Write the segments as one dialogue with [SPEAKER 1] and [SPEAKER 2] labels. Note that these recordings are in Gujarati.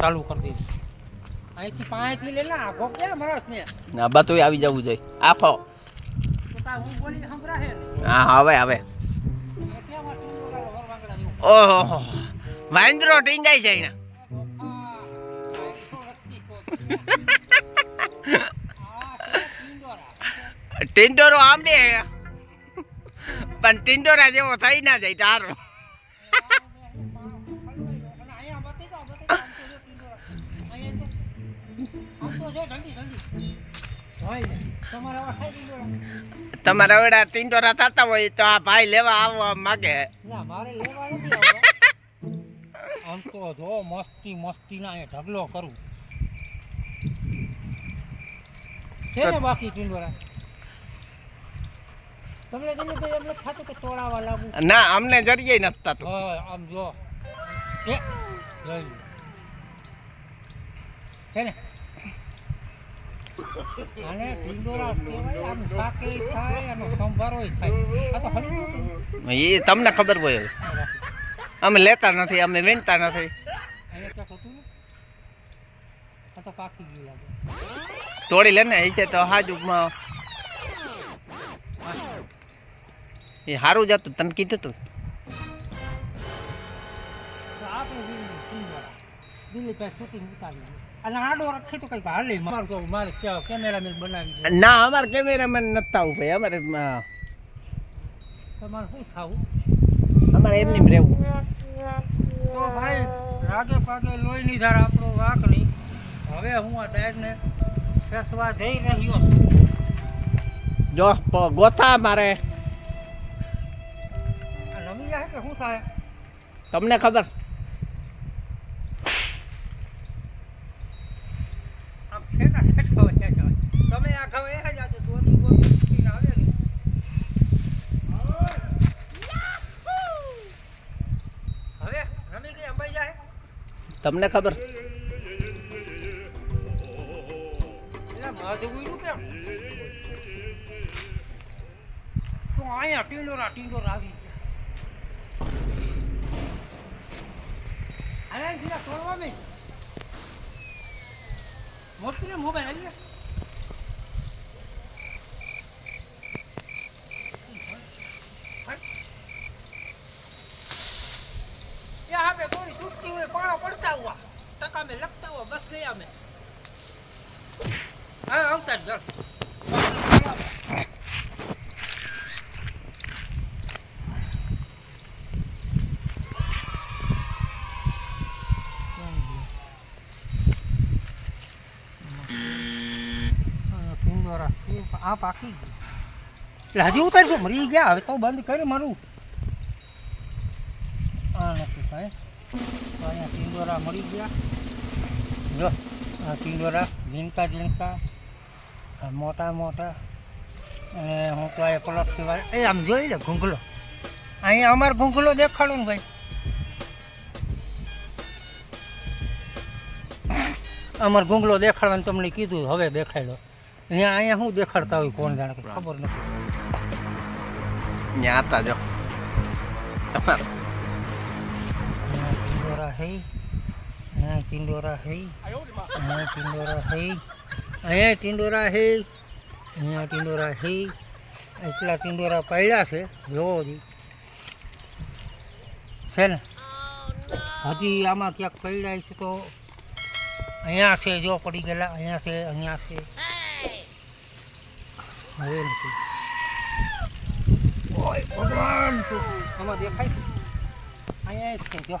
[SPEAKER 1] ચાલુ કરી દીધું અહીંથી પાંચથી લે ના આગો કે મરસ ને.
[SPEAKER 2] આ બધું આવી જવું જોઈએ. આખો
[SPEAKER 1] હું બોલી સંભળાશે
[SPEAKER 2] હા હવે હવે. ઓહો વાંદરો ટીંગાઈ જાય ને.
[SPEAKER 1] ટિંડોરો
[SPEAKER 2] આમ દે પણ ટિંડોરા જેવો થઈ ના જાય તારો. તમારા વડા ટિંડોરા થતા હોય તો આ ભાઈ લેવા આવવા માગે.
[SPEAKER 1] આમ તો જો મસ્તી મસ્તી ના ઢગલો કરું. છે ને બાકી ટીંડોરા? તમને દિલીપભાઈ એમ નથી થતું કે તોડાવા લાગુ?
[SPEAKER 2] ના અમને જરીએ નથી થતું.
[SPEAKER 1] આમ જો. છે ને? આને ઢીંડોરા કહેવાય આમ શાકે થાય આનો સંભારો થાય. આ તો હળી
[SPEAKER 2] એ તમને ખબર હોય અમે લેતા નથી અમે વીણતા નથી. તોડી લે ને એ છે તો હાજુ એ સારું જ હતું તને કીધું તું.
[SPEAKER 1] આપણે દિલ્હીભાઈ શૂટિંગ ઉતારી. અને આડો રાખી તો કંઈક હાલે. મારે તો મારે કેમેરામેન બનાવી
[SPEAKER 2] ના અમારે કેમેરામેન નથી આવું ભાઈ અમારે
[SPEAKER 1] તમારે શું થવું?
[SPEAKER 2] અમારે એમની રહેવું.
[SPEAKER 1] તો ભાઈ રાગે પાગે લોહીની ધાર આપણો વાક નહીં. હવે હું આ ડાયરને ફેસવા જઈ રહ્યો છું.
[SPEAKER 2] જો પ- ગોથા મારે.
[SPEAKER 1] રમી જાય કે શું થાય?
[SPEAKER 2] તમને ખબર
[SPEAKER 1] આમ છેટા છેટા હોય છે તમે આ ખાવ એ જ આજે ધોની બોની ઉઠીને આવે ને હવે રમી ગઈ અંબાઈ જાય
[SPEAKER 2] તમને ખબર
[SPEAKER 1] એટલે માધું કેમ તો અહીંયા ટીંડોરા ટીંડોરા આવી ગયા અરે જીરા તોડવા મેં મોટી ને મોબાઈલ આવી ગયા यहाँ पे थोड़ी टूटती हुई पाड़ा पड़ता हुआ टका में लगता हुआ बस गया मैं हाँ આવતા જ ઘર આ પાકી ગઈ એટલે હજી ઉતારજો મરી ગયા હવે તો બંધ કરી મારું આ નથી કાંઈ તો અહીંયા ટીંડોરા મળી ગયા. જો, આ ટીંડોરા ઝીણકા ઝીણકા, આ મોટા મોટા, અને હું તો અહીંયા પલટ સિવાય, એ આમ જોઈ લે ઘૂંઘલો. અહીંયા અમારો ઘૂંઘલો દેખાડો ને ભાઈ. અમારો ઘૂંઘલો દેખાડવાનું તમને કીધું, હવે દેખાડ્યો. અહીંયા અહીંયા શું દેખાડતા હોય કોણ જાણે, ખબર નથી.
[SPEAKER 2] હતા જો. તમારે
[SPEAKER 1] હે? અહીંયા ટિંડોરા હૈ? અહીંયા ટિંડોરા હૈ? અહીંયા ટિંડોરા હૈ? અહીંયા ટિંડોરા હે? એટલા ટિંડોરા પડ્યા છે જોવો જી. છે ને? હજી આમાં ક્યાંક પડ્યા છે તો અહીંયા છે જો પડી ગયેલા અહીંયા છે અહીંયા છે. હવે નથી. ભગવાન! આમાં દેખાય છે? અહીંયા જ છે જો.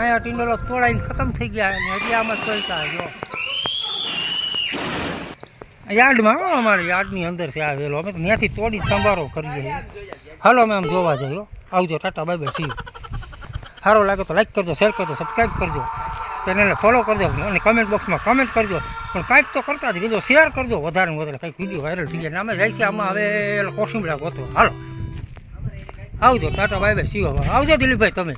[SPEAKER 1] અહીંયા ટીંડોલો તોડાઈને ખતમ થઈ ગયા અને હજી આમાં ચોલતા જો. યાર્ડમાં હો, અમારે યાર્ડની અંદર છે આ વેલો. અમે ત્યાંથી તોડી સંભારો કરીએ દઈએ હાલો અમે આમ જોવા જઈએ આવજો, ટાટા બાય બાય સી સારો લાગે તો લાઈક કરજો શેર કરજો સબસ્ક્રાઈબ કરજો. ચેનલને ફોલો કરજો અને કમેન્ટ બોક્સમાં કમેન્ટ કરજો. પણ કાંઈક તો કરતા જ બીજો શેર કરજો વધારે વધારે. કંઈક વીડિયો વાયરલ થઈ જાય. અમે જાય છે આમાં હવે કોશિંબડા ગોતો. હાલો. આવજો, ટાટા બાય બાય સી આવજો દિલીપભાઈ, તમે.